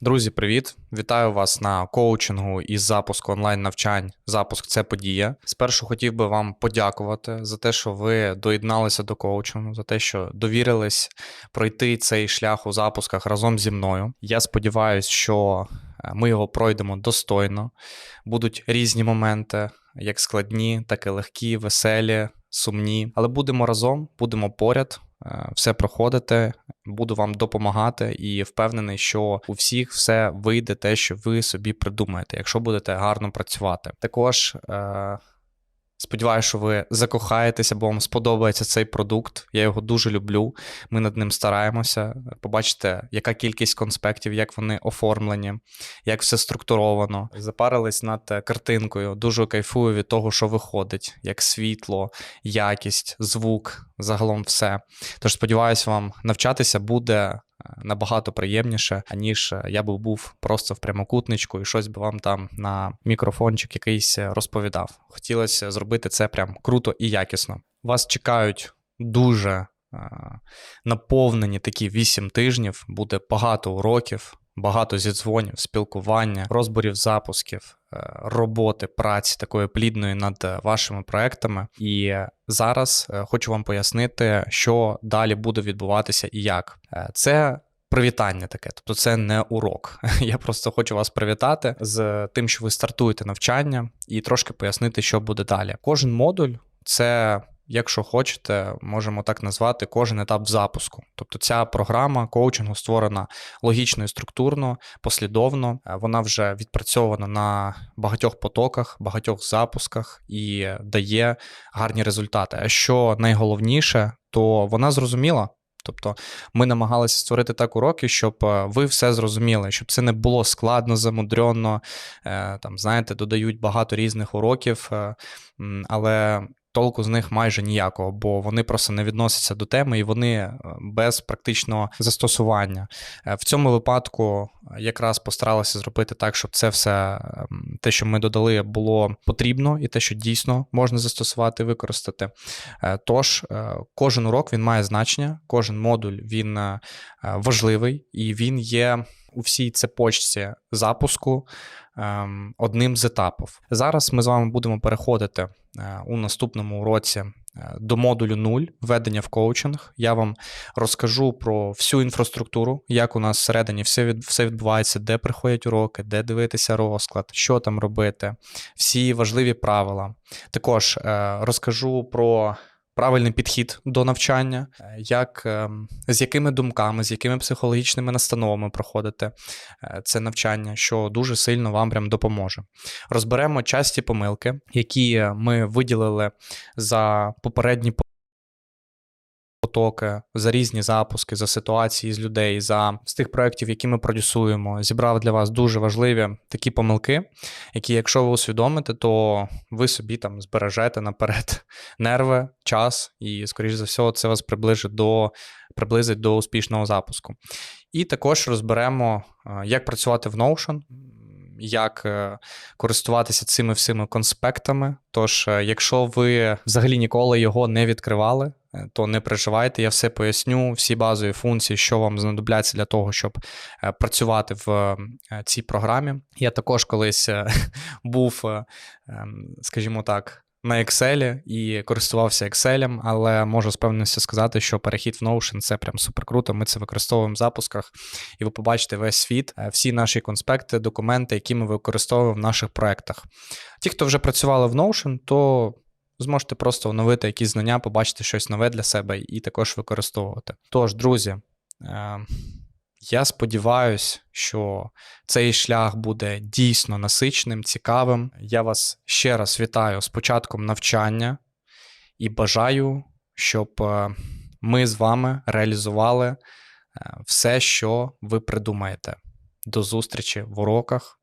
Друзі, привіт! Вітаю вас на коучингу із запуску онлайн-навчань. Запуск це подія. Спершу хотів би вам подякувати за те, що ви доєдналися до коучингу, за те, що довірились пройти цей шлях у запусках разом зі мною. Я сподіваюся, що е, ми його пройдемо достойно. Будуть різні моменти, як складні, так і легкі, веселі, сумні. Але будемо разом, будемо поряд. Е, Все проходите, буду вам допомагати і впевнений, що у всіх все вийде те, що ви собі придумаєте, якщо будете гарно працювати. Також е, сподіваюся, що ви закохаєтеся, бо вам сподобається цей продукт. Я його дуже люблю. Ми над ним стараємося. Побачите, яка кількість конспектів, як вони оформлені, як все структуровано. Запарились над картинкою. Дуже кайфую від того, що виходить, як світло, якість, звук, загалом все. Тож сподіваюся, вам навчатися буде набагато приємніше, аніж е, я би був просто в прямокутничку і щось би вам там на мікрофончик якийсь е, розповідав. Хотілося зробити це прям круто і якісно. Вас чекають дуже е, наповнені такі 8 тижнів, буде багато уроків. Багато зідзвонів, спілкування, розборів запусків, е, роботи, праці такої плідної над е, вашими проектами. І зараз е, хочу вам пояснити, що далі буде відбуватися і як. Це привітання таке, тобто це не урок. Я просто хочу вас привітати з тим, що ви стартуєте навчання, і трошки пояснити, що буде далі. Кожен модуль це. Якщо хочете, можемо так назвати кожен етап запуску. Тобто ця програма коучингу створена логічно і структурно, послідовно. Е, Вона вже відпрацьована на багатьох потоках, багатьох запусках і дає гарні результати. А що найголовніше, то вона зрозуміла. Тобто ми намагалися створити так уроки, щоб е, ви все зрозуміли, щоб це не було складно, замудрено. Е, Там, знаєте, додають багато різних уроків, але толку з них майже ніякого, бо вони просто не відносяться до теми і вони е, без практичного застосування. Е, В цьому випадку е, якраз постаралися зробити так, щоб це все, ем, те, що ми додали, було потрібно, і те, що дійсно можна застосувати використати. Тож, кожен урок він має значення, кожен модуль він важливий і він є у всій цепочці запуску одним з етапів. Зараз ми з вами будемо переходити е, у наступному уроці е, до модулю 0 введення в коучинг. Я вам розкажу про всю інфраструктуру, як у нас всередині все, від, все відбувається, де приходять уроки, де дивитися розклад, що там робити, всі важливі правила. Також е, розкажу про. Правильний підхід до навчання, е, як, ем, з якими думками, з якими психологічними настановами проходити е, це навчання, що дуже сильно вам прям допоможе. Розберемо часті помилки, які ми виділили за попередні потоки, за різні запуски, за ситуації з людей, за з тих проєктів, які ми продюсуємо. Зібрав для вас дуже важливі такі помилки, які, якщо ви усвідомите, то ви собі там збережете наперед нерви, час, і, скоріш за все, це вас приближить до, приблизить до успішного запуску. І також розберемо, е, як працювати в Notion, як е, користуватися цими всіми конспектами. Тож, е, якщо ви взагалі ніколи його не відкривали, то не переживайте, я все поясню, всі базові функції, що вам знадобляться для того, щоб е, працювати в е, цій програмі. Я також колись е, був, е, ем, скажімо так. На Excel і користувався Excel, але можу з певністю сказати, що перехід в Notion це прям супер круто. Ми це використовуємо в запусках, і ви побачите весь світ, е, всі наші конспекти, документи, які ми використовуємо в наших проектах. Ті, хто вже працювали в Notion, то зможете просто оновити якісь знання, побачити щось нове для себе і також використовувати. Тож, друзі, е, я сподіваюся, що цей шлях буде дійсно насичним, цікавим. Я вас ще раз вітаю з початком навчання і бажаю, щоб е, ми з вами реалізували е, все, що ви придумаєте. До зустрічі в уроках.